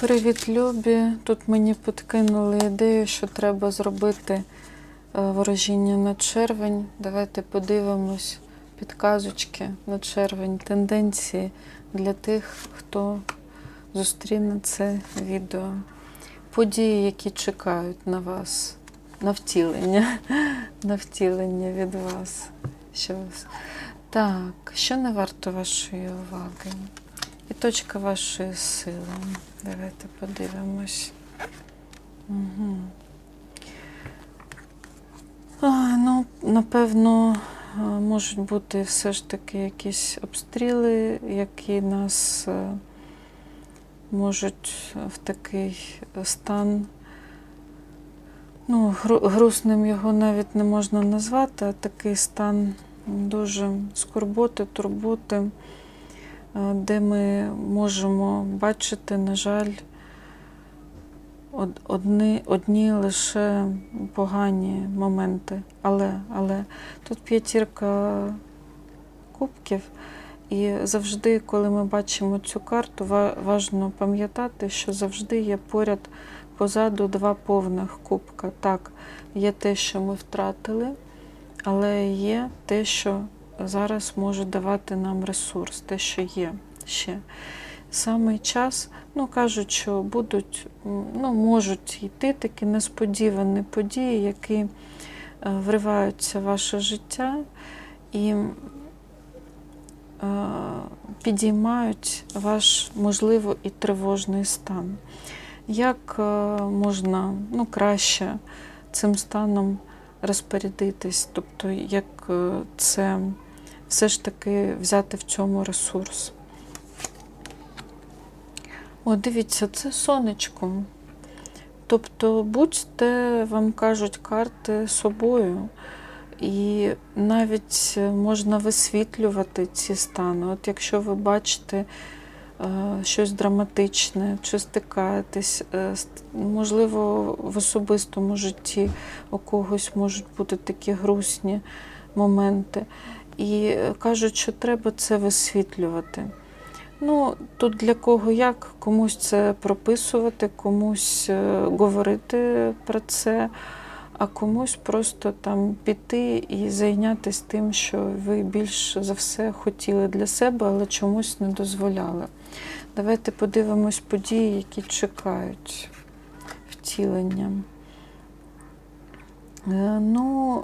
Привіт, Любі. Тут мені підкинули ідею, що треба зробити е, ворожіння на червень. Давайте подивимось підказочки на червень, тенденції для тих, хто зустріне це відео. Події, які чекають на вас, на втілення, на втілення від вас. Що. Так, що не варто вашої уваги? І точка вашої сили. Давайте подивимось. Угу. А, ну, напевно, можуть бути все ж таки якісь обстріли, які нас е, можуть в такий стан. Ну, гру- грустним його навіть не можна назвати, а такий стан дуже скорботи, турботи е, де ми можемо бачити, на жаль, одні, одні лише погані моменти. Але, але тут п'ятірка кубків, і завжди, коли ми бачимо цю карту, ва- важливо пам'ятати, що завжди є поряд позаду два повних кубка. Так, є те, що ми втратили, але є те, що зараз може давати нам ресурс, те, що є ще. Саме час, ну кажуть, що будуть, ну, можуть йти такі несподівані події, які е, вриваються в ваше життя і е, підіймають ваш, можливо, і тривожний стан. Як е, можна ну, краще цим станом розпорядитись, тобто як е, це все ж таки взяти в цьому ресурс. О, дивіться, це сонечко. Тобто будьте, вам кажуть, карти собою. І навіть е, можна висвітлювати ці стани. От якщо ви бачите е, щось драматичне, чи стикаєтесь, е, можливо, в особистому житті у когось можуть бути такі грустні моменти. І кажуть, що треба це висвітлювати. Ну, тут для кого як, комусь це прописувати, комусь е, говорити про це, а комусь просто там піти і зайнятися тим, що ви більш за все хотіли для себе, але чомусь не дозволяли. Давайте подивимось події, які чекають втілення. Е, Ну,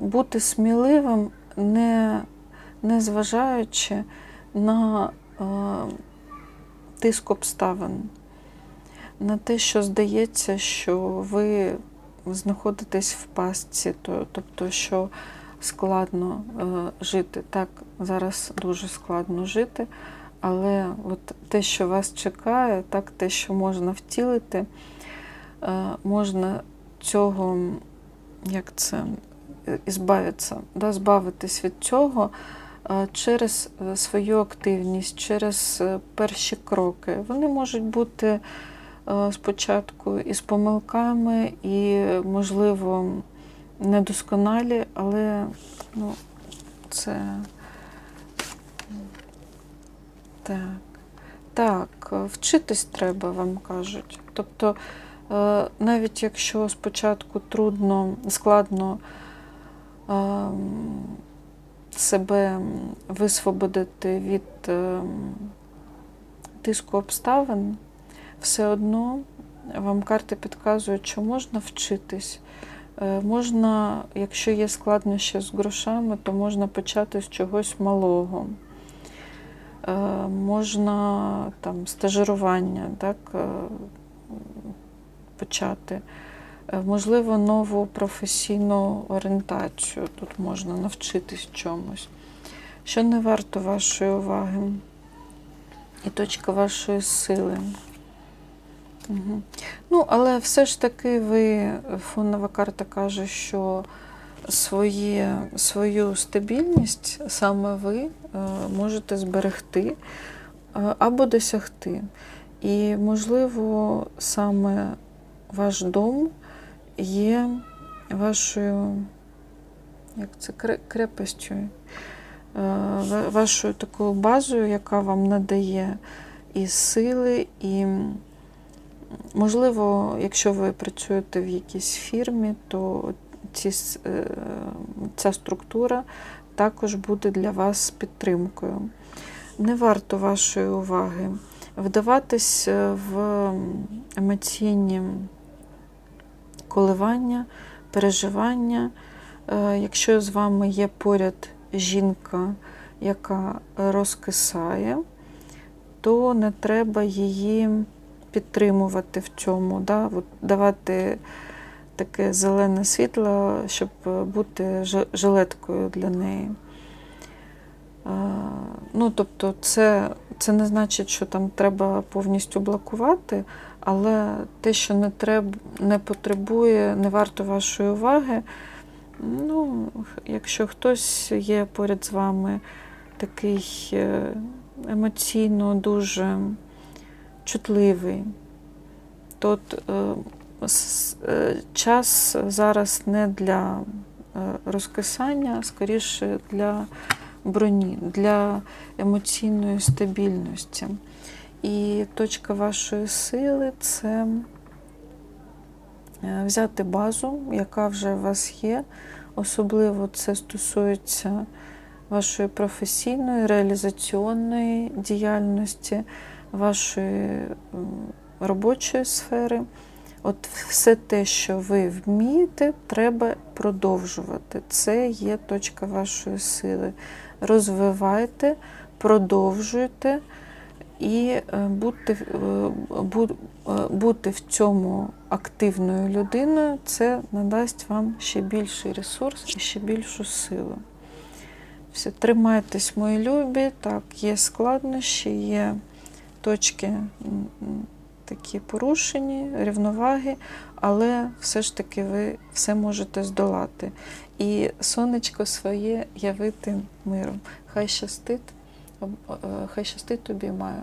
е, бути сміливим, не, не зважаючи на е, тиск обставин, на те, що здається, що ви знаходитесь в пастці, то, тобто, що складно е, жити. Так, зараз дуже складно жити, але от те, що вас чекає, так, те, що можна втілити, е, можна цього, як це, ізбавитися, да, збавитись від цього е, через е, свою активність, через е, перші кроки. Вони можуть бути е, спочатку із помилками, і, можливо, недосконалі, але ну, це так. Так, е, вчитись треба, вам кажуть. Тобто, е, навіть якщо спочатку трудно, складно себе висвободити від ем, тиску обставин, все одно вам карти підказують, що можна вчитись. Е, Можна, якщо є складнощі з грошами, то можна почати з чогось малого. Е, Можна там стажирування так, е, почати. Е, Можливо, нову професійну орієнтацію тут можна навчитись чомусь. Що не варто вашої уваги і точка вашої сили. Угу. Ну, але все ж таки ви, фонова карта каже, що своє, свою стабільність саме ви е, можете зберегти е, або досягти. І, можливо, саме ваш дом є вашою як це, крепостю, е, вашою такою базою, яка вам надає і сили, і Можливо, якщо ви працюєте в якійсь фірмі, то ці, е, ця структура також буде для вас підтримкою. Не варто вашої уваги вдаватись в емоційні коливання, переживання. Е, Якщо з вами є поряд жінка, яка розкисає, то не треба її підтримувати в цьому, да? От давати таке зелене світло, щоб бути жилеткою для неї. Е, Ну, тобто, це, це не значить, що там треба повністю блокувати, але те, що не, треб, не потребує, не варто вашої уваги. Ну, якщо хтось є поряд з вами такий е, емоційно дуже чутливий, то е, е, час зараз не для розкисання, а скоріше для броні, для емоційної стабільності. І точка вашої сили це е, взяти базу, яка вже у вас є. Особливо це стосується вашої професійної, реалізаційної діяльності, вашої робочої сфери. От все те, що ви вмієте, треба продовжувати. Це є точка вашої сили. Розвивайте, продовжуйте і е, будьте, е, е, бути в цьому активною людиною, це надасть вам ще більший ресурс і ще більшу силу. Все, тримайтесь, мої любі. Так, є складнощі, є точки такі порушені, рівноваги, але все ж таки ви все можете здолати. І сонечко своє явити миром. Хай щастить, хай щастить тобі, Маю.